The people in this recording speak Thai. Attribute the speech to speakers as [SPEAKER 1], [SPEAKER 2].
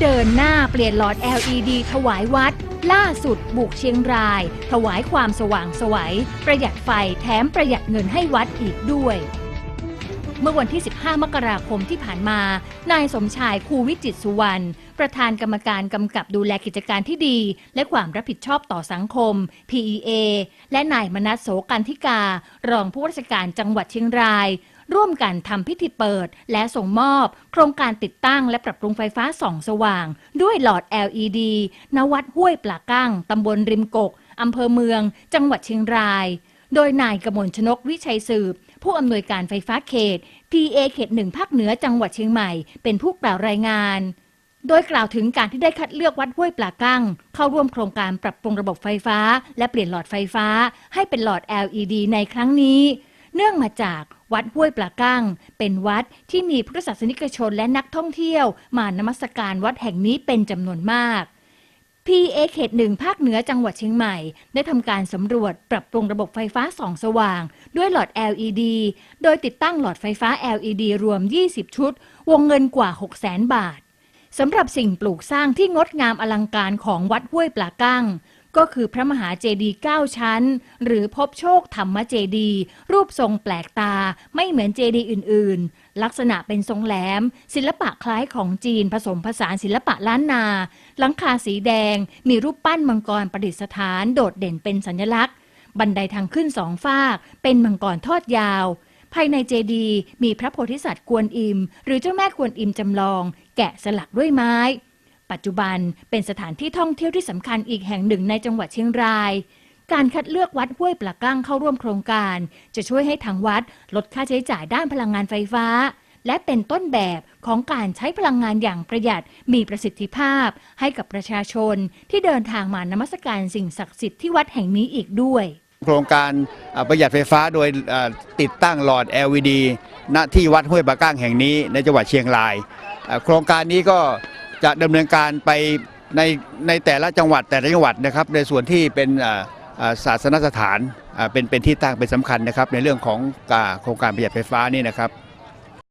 [SPEAKER 1] เดินหน้าเปลี่ยนหลอด LED ถวายวัด ล่าสุดบุกเชียงราย ถวายความสว่างสวัยประหยัดไฟแถมประหยัดเงินให้วัดอีกด้วย เมื่อวันที่ 15 มกราคมที่ผ่านมา นายสมชายคูวิจิตสุวรรณ ประธานกรรมการกำกับดูแลกิจการที่ดี และความรับผิดชอบต่อสังคม PEA และนายมนัสโสกันธิกา รองผู้ว่าราชการจังหวัดเชียงราย ร่วมกันทำพิธีเปิด และส่งมอบ โครงการติดตั้งและปรับปรุงไฟฟ้าส่องสว่าง ด้วยหลอด LED ณวัดห้วยปลากั้งตำบลริมกกอำเภอเมือง จังหวัดเชียงราย โดยนายกมลชนกวิชัยสืบ ผู้อำนวยการไฟฟ้าเขต PA เขตหนึ่งภาคเหนือจังหวัดเชียงใหม่ เป็นผู้กล่าวรายงานโดยกล่าวถึงการที่ได้คัดเลือกวัดห้วยปลากั้ง เข้าร่วมโครงการปรับปรุงระบบไฟฟ้า และเปลี่ยนหลอดไฟฟ้า ให้เป็นหลอด LED ในครั้งนี้ เนื่องมาจากวัดห้วยปลากั้ง เป็นวัดที่มีพุทธศาสนิกชนและนักท่องเที่ยว มานมัสการวัดแห่งนี้เป็นจำนวนมาก PA เขตหนึ่งภาคเหนือจังหวัดเชียงใหม่ ได้ทำการสำรวจปรับปรุงระบบไฟฟ้าส่องสว่าง ด้วยหลอด LED โดยติดตั้งหลอดไฟฟ้า LED รวม 20 ชุด วงเงินกว่า 600,000 บาทสำหรับสิ่งปลูกสร้างที่งดงามอลังการของวัดห้วยปลากั้ง ก็คือพระมหาเจดีย์9ชั้น หรือพบโชคธรรมเจดีย์รูปทรงแปลกตาไม่เหมือนเจดีย์อื่น ๆ ลักษณะเป็นทรงแหลม ศิลปะคล้ายของจีนผสมผสานศิลปะล้านนา หลังคาสีแดง มีรูปปั้นมังกรประดิษฐาน โดดเด่นเป็นสัญลักษณ์ บันไดทางขึ้นสองฟากเป็นมังกรทอดยาวภายในเจดีย์มีพระโพธิสัตว์กวนอิม หรือเจ้าแม่กวนอิมจำลอง แกะสลักด้วยไม้ ปัจจุบันเป็นสถานที่ท่องเที่ยวที่สำคัญอีกแห่งหนึ่งในจังหวัดเชียงราย การคัดเลือกวัดห้วยปลากั้งเข้าร่วมโครงการ จะช่วยให้ทางวัดลดค่าใช้จ่ายด้านพลังงานไฟฟ้า และเป็นต้นแบบของการใช้พลังงานอย่างประหยัดมีประสิทธิภาพ ให้กับประชาชนที่เดินทางมานมัสการสิ่งศักดิ์สิทธิ์ที่วัดแห่งนี้อีกด้วย
[SPEAKER 2] โครงการประหยัดไฟฟ้าโดยติดตั้งหลอด LED ณที่วัดห้วยปะก้างแห่งนี้ในจังหวัดเชียงราย โครงการนี้ก็ จะดำเนินการไปในในแต่ละจังหวัดแต่ละจังหวัดนะครับ ในส่วนที่เป็นอ่าอ่าศาสนสถานอ่าเป็นเป็นที่ตั้งเป็นสำคัญนะครับ ในเรื่องของการโครงการประหยัดไฟฟ้านี่นะครับ